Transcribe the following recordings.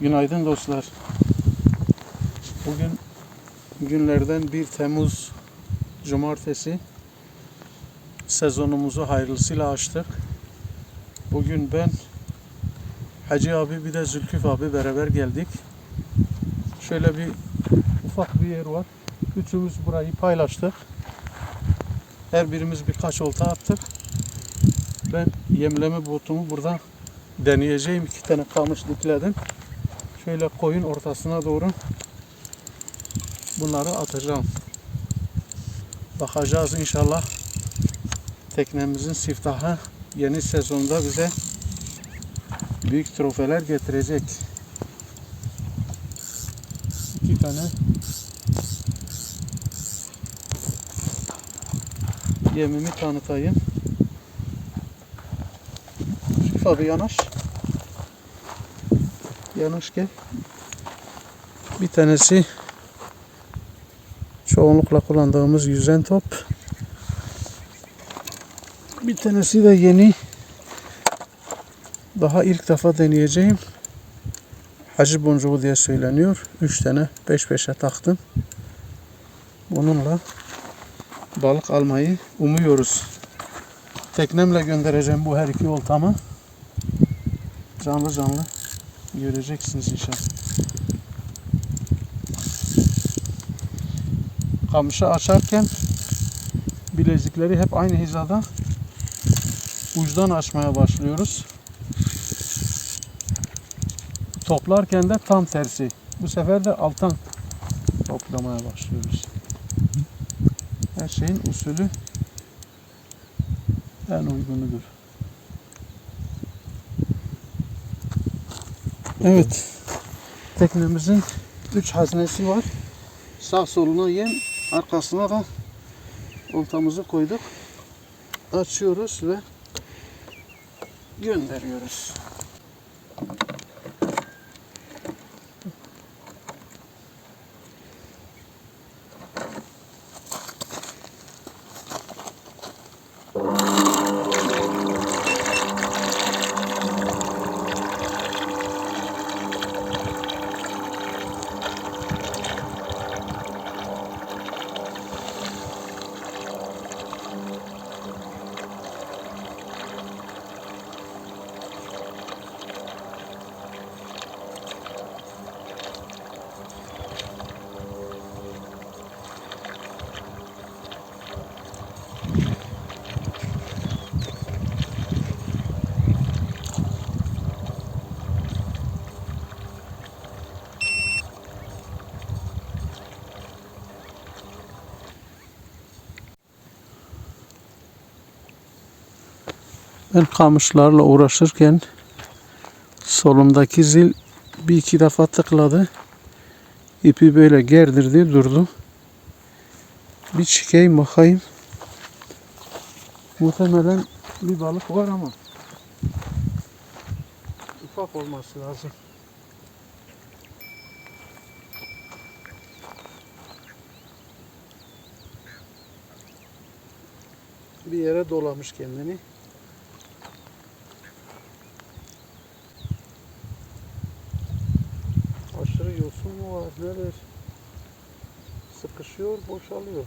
Günaydın dostlar. Bugün günlerden 1 Temmuz Cumartesi. Sezonumuzu hayırlısıyla açtık. Bugün ben Hacı abi bir de Zülküf abi beraber geldik. Şöyle bir ufak bir yer var. Üçümüz burayı paylaştık. Her birimiz birkaç olta attık. Ben yemleme botumu burada deneyeceğim. iki tane kamış dikledim. Şöyle koyun ortasına doğru bunları atacağım. Bakacağız inşallah teknemizin siftahı yeni sezonda bize büyük trofeler getirecek. İki tane yemimi tanıtayım. Şif abi yanaş. Yanaş. Bir tanesi çoğunlukla kullandığımız yüzen top. Bir tanesi de yeni daha ilk defa deneyeceğim. Hacı boncuğu diye söyleniyor. Üç tane peş peşe taktım. Bununla balık almayı umuyoruz. Teknemle göndereceğim bu her iki oltamı. Canlı canlı göreceksiniz inşallah. Kamışı açarken bilezikleri hep aynı hizada uçtan açmaya başlıyoruz. Toplarken de tam tersi. Bu sefer de alttan toplamaya başlıyoruz. Her şeyin usulü en uygunudur. Evet. Teknemizin 3 haznesi var. Sağ soluna yem, arkasına da oltamızı koyduk. Açıyoruz ve gönderiyoruz. Ben kamışlarla uğraşırken solumdaki zil bir iki defa tıkladı. İpi böyle gerdirdi durdu. Bir çıkayım bakayım. Muhtemelen bir balık var ama ufak olması lazım. Bir yere dolamış kendini. Aşırı yosun mu var nedir? Sıkışıyor, boşalıyor.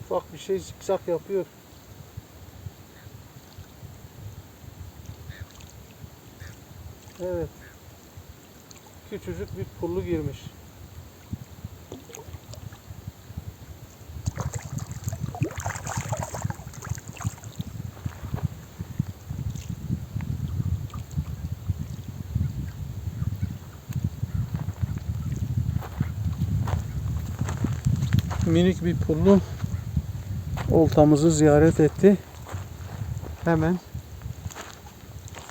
Ufak bir şey zikzak yapıyor. Evet. Küçücük bir pullu girmiş. Minik bir pullu oltamızı ziyaret etti. Hemen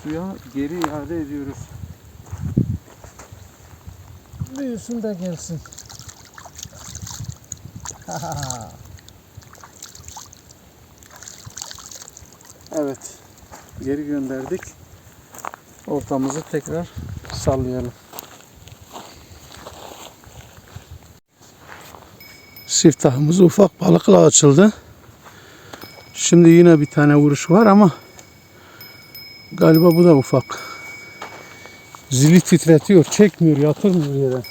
suya geri iade ediyoruz. Büyüsün de gelsin. evet. Geri gönderdik. Ortamızı tekrar sallayalım. Siftahımız ufak balıkla açıldı. Şimdi yine bir tane vuruş var ama galiba bu da ufak. Zili titretiyor, çekmiyor, yatırmıyor yere.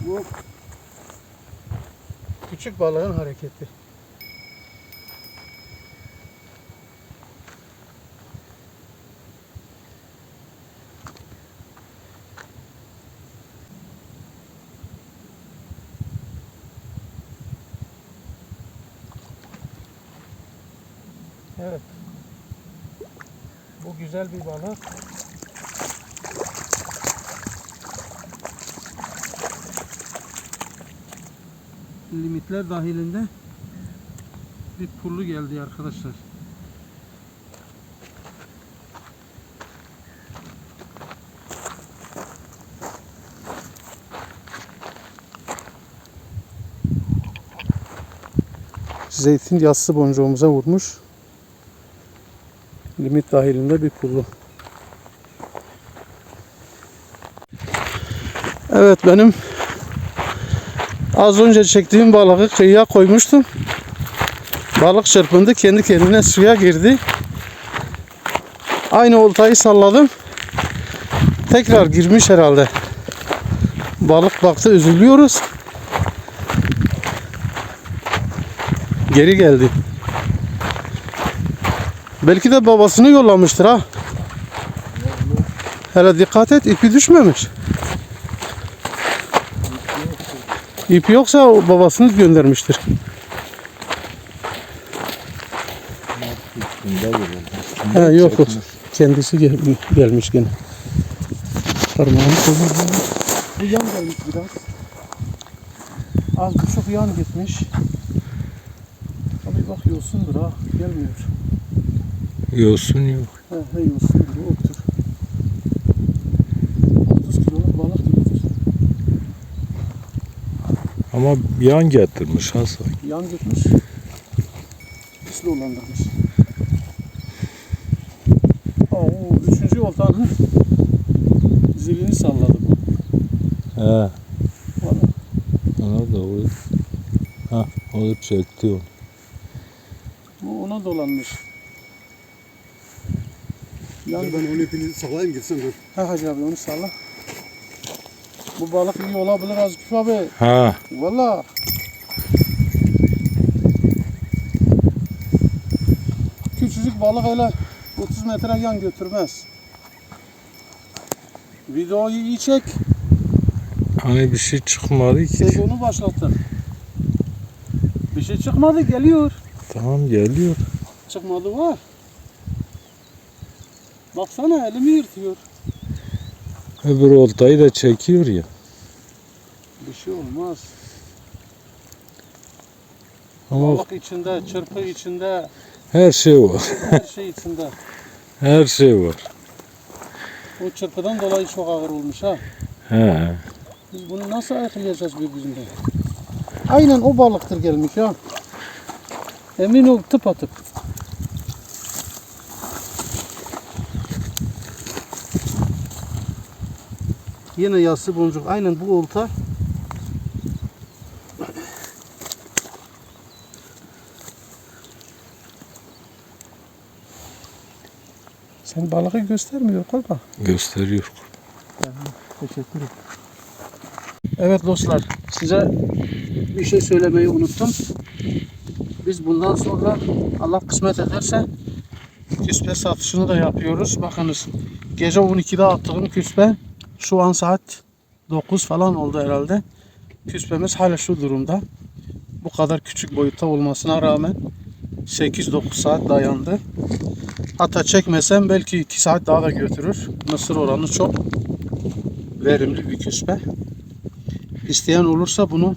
Bu küçük balığın hareketi. Evet. Bu güzel bir balık. Limitler dahilinde bir pullu geldi arkadaşlar. Zeytin yassı boncuğumuza vurmuş. Limit dahilinde bir pullu. Evet benim az önce çektiğim balığı kıyıya koymuştum. Balık çırpındı kendi kendine suya girdi. Aynı oltayı salladım. Tekrar girmiş herhalde. Balık baktı üzülüyoruz. Geri geldi. Belki de babasını yollamıştır ha. Hele dikkat et ipi düşmemiş. İpi yoksa babasını göndermiştir. He yok. Kendisi gel- gelmiş gene. Parmağını koyuyor. Bu yan gelmiş biraz. Az buçuk yan gitmiş. Abi bak yosundur ha. Gelmiyor. Yosun yok. He he yosundur. Yoktur. 30 kiloluk balık gibidir. Ama yan getirmiş Hasan. Yan gitmiş. Pisli olandırmış. Aa, o üçüncü oltanın zilini salladı bu. He. Valla. Ona o. Ha, o da çekti onu. Bu ona dolanmış. Dur ben onu ipini sallayayım gitsin dur. Ha Hacı abi onu salla. Bu balık iyi olabilir Azgif abi. Ha, Valla. Küçücük balık öyle 30 metre yan götürmez. Videoyu iyi çek. hani bir şey çıkmadı ki. Sezonu başlatır. Bir şey çıkmadı geliyor. Tamam geliyor. Çıkmadı var. Baksana elimi yırtıyor. Öbür oltayı da çekiyor ya. Bir şey olmaz. Ama Balık içinde, çırpı içinde, her şey var. her şey içinde. Her şey var. O çırpıdan dolayı çok ağır olmuş ha. He. Biz bunu nasıl ayıklayacağız birbirinden? Aynen o balıktır gelmiş ha. Emin ol tıp atıp. Yine yassı boncuk. Aynen bu olta. Sen balığı göstermiyor bak. Gösteriyor. Teşekkür ederim. Evet dostlar, size bir şey söylemeyi unuttum. Biz bundan sonra Allah kısmet ederse küspe satışını da yapıyoruz. Bakınız gece 12'de attığım küspe şu an saat 9 falan oldu herhalde. Küspemiz hala şu durumda. Bu kadar küçük boyutta olmasına rağmen 8-9 saat dayandı. Hatta çekmesem belki 2 saat daha da götürür. Mısır oranı çok verimli bir küspe. İsteyen olursa bunu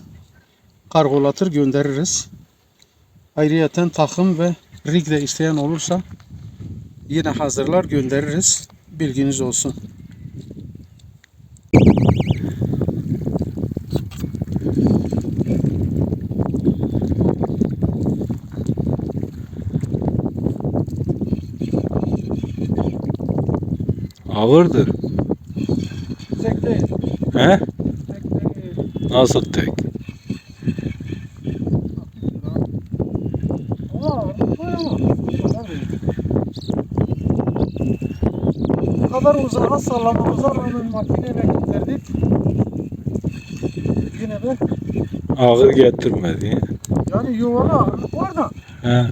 kargolatır göndeririz. Ayrıyeten takım ve rig de isteyen olursa yine hazırlar göndeririz. Bilginiz olsun. Ağırdır. Tek değil. He? Tek değil. Nasıl tek? Kadar uzağa sallamamıza rağmen makineyle getirdik. Yine de ağır getirmedi. Yani yuvarlak orada. He.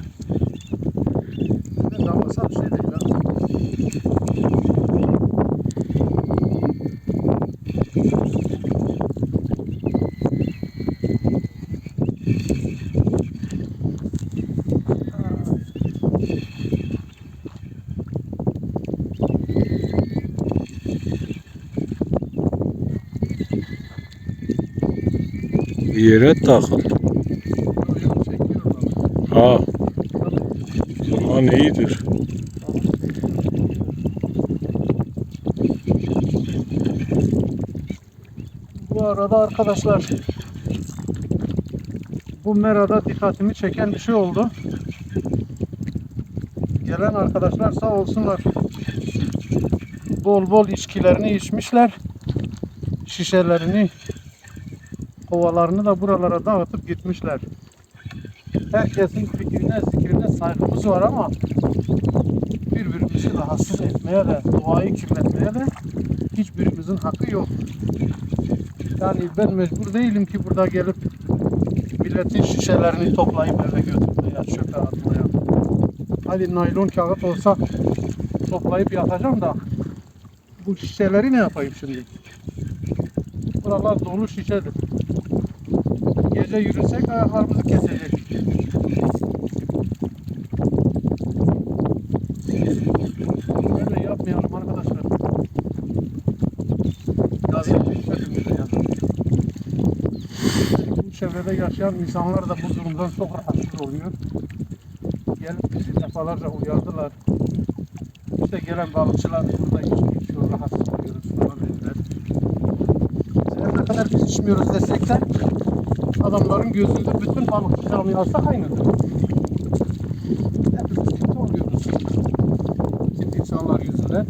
Yere takıl. Yok, çekiyor bana. Ha. Zaman iyidir. Bu arada arkadaşlar bu merada dikkatimi çeken bir şey oldu. Gelen arkadaşlar sağ olsunlar. Bol bol içkilerini içmişler. Şişelerini, kovalarını da buralara dağıtıp gitmişler. Herkesin fikrine, zikrine saygımız var ama birbirimizi rahatsız etmeye de, doğayı kirletmeye de hiçbirimizin hakkı yok. Yani ben mecbur değilim ki burada gelip milletin şişelerini toplayıp eve götürmeye, çöpe atmaya. Hadi naylon kağıt olsa toplayıp yatacağım da bu şişeleri ne yapayım şimdi? Buralar dolu şişedir. Gece yürüsek ayaklarımızı kesecek. Böyle yapmayalım arkadaşlar. Yazık bir çözümüzü ya. Bu çevrede yaşayan insanlar da bu durumdan çok rahatsız oluyor. Gelip bizi defalarca uyardılar. İşte gelen balıkçılar burada içki içiyor, rahatsız oluyoruz ne kadar biz içmiyoruz desek de adamların gözünde bütün balıkçı camiası aynıdır. Hepimiz kötü oluyoruz. Tip insanlar yüzünden.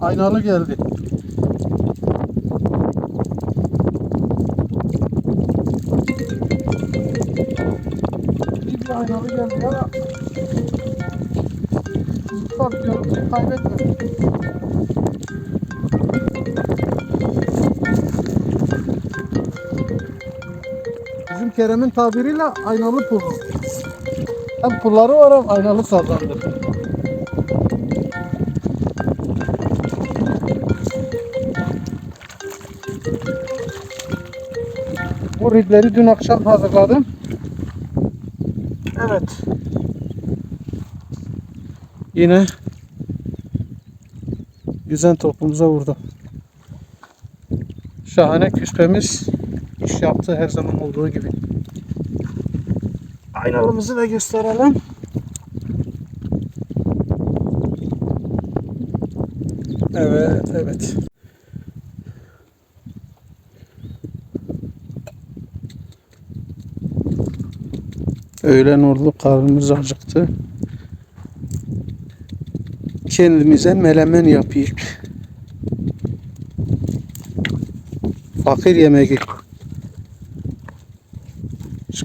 Aynalı geldi. Bir aynalı geldi ama Tabii görüntüyü kaybetme. Kerem'in tabiriyle aynalı pul. Hem pulları var hem aynalı sazandır. Bu ribleri dün akşam hazırladım. Evet. Yine güzel topumuza vurdu. Şahane küspemiz iş yaptı her zaman olduğu gibi. Aynalımızı da gösterelim. Evet, evet. Öğlen oldu, karnımız acıktı. Kendimize melemen yapayım. Fakir yemeği.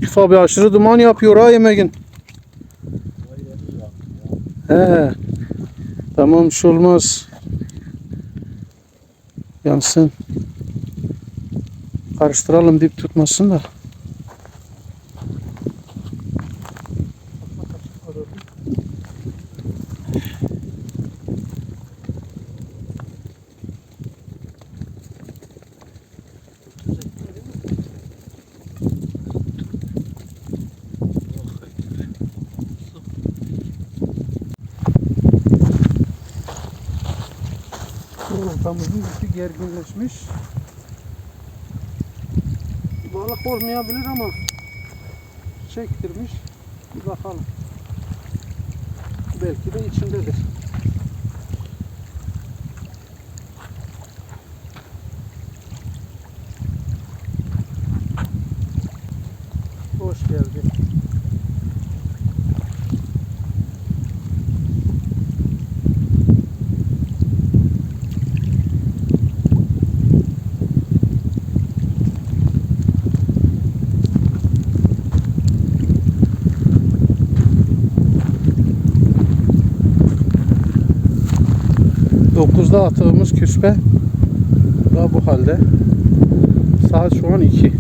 Şüküf abi aşırı duman yapıyor ha yemeğin. He. Tamam şey olmaz. Yansın. Karıştıralım dip tutmasın da. Ortamızın içi gerginleşmiş. Balık olmayabilir ama çektirmiş. Bir bakalım. Belki de içindedir. Hoş geldin. 9'da attığımız küspe daha bu halde. Saat şu an 2.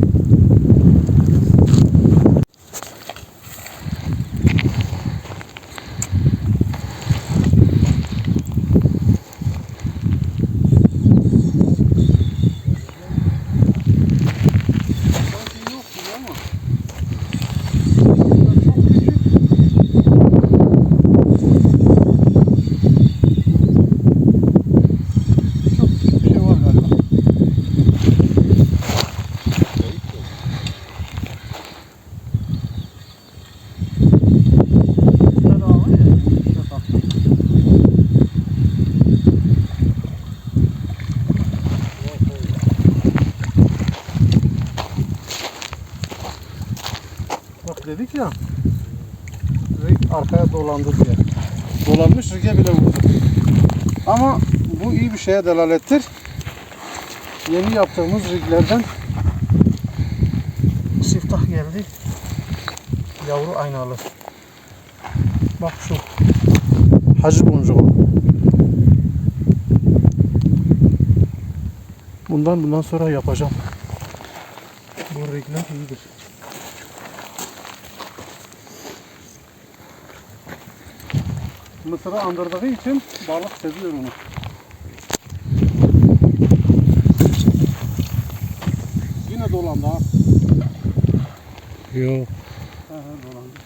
Bir şey var galiba. Bak dedik ya Rig arkaya dolandı diye. Dolanmış Rig'e bile vurdu. Ama bu iyi bir şeye delalettir. Yeni yaptığımız riglerden siftah geldi. Yavru aynalı. Bak şu hacı boncuğu. Bundan bundan sonra yapacağım. Bu rigler iyidir. Mısır'ı andırdığı için balık seviyor onu. Yine dolandı ha. Yok. He he dolandı.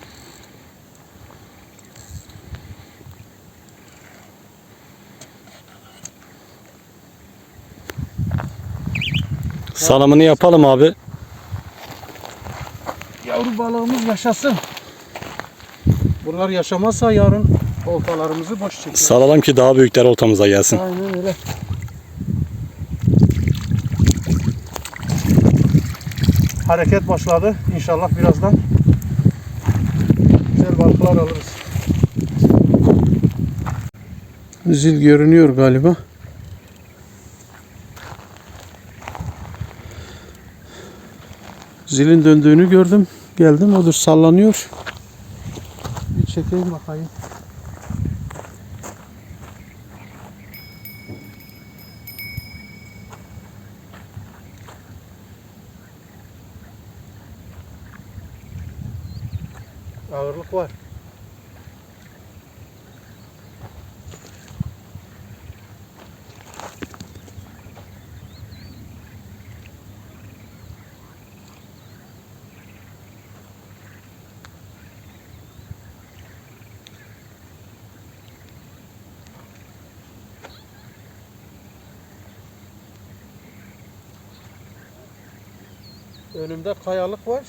Salamını yapalım abi. Yavru balığımız yaşasın. Bunlar yaşamazsa yarın oltalarımızı boş çekiyor. Salalım ki daha büyükler oltamıza gelsin. Aynen öyle. Hareket başladı. İnşallah birazdan güzel balıklar alırız. Zil görünüyor galiba. Zilin döndüğünü gördüm. Geldim odur sallanıyor. Bir çekeyim bakayım. Ağırlık var. Önümde kayalık var.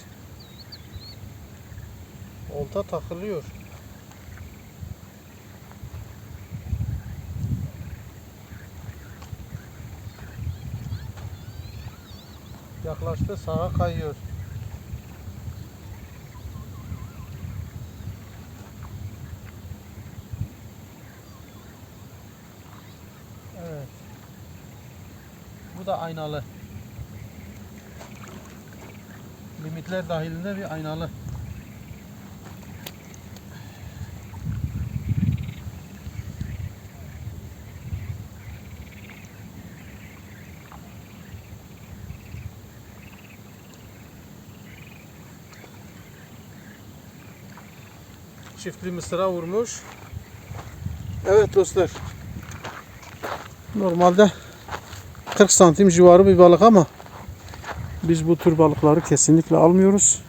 Olta takılıyor. Yaklaştı sağa kayıyor. Evet. Bu da aynalı. Limitler dahilinde bir aynalı. Çiftli mısıra vurmuş. Evet dostlar. Normalde 40 santim civarı bir balık ama biz bu tür balıkları kesinlikle almıyoruz.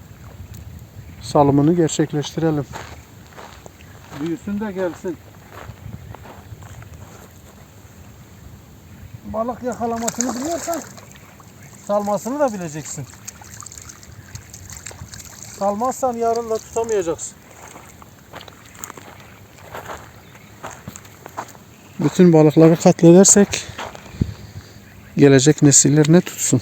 Salımını gerçekleştirelim. Büyüsün de gelsin. Balık yakalamasını biliyorsan salmasını da bileceksin. Salmazsan yarın da tutamayacaksın. Bütün balıkları katledersek gelecek nesiller ne tutsun?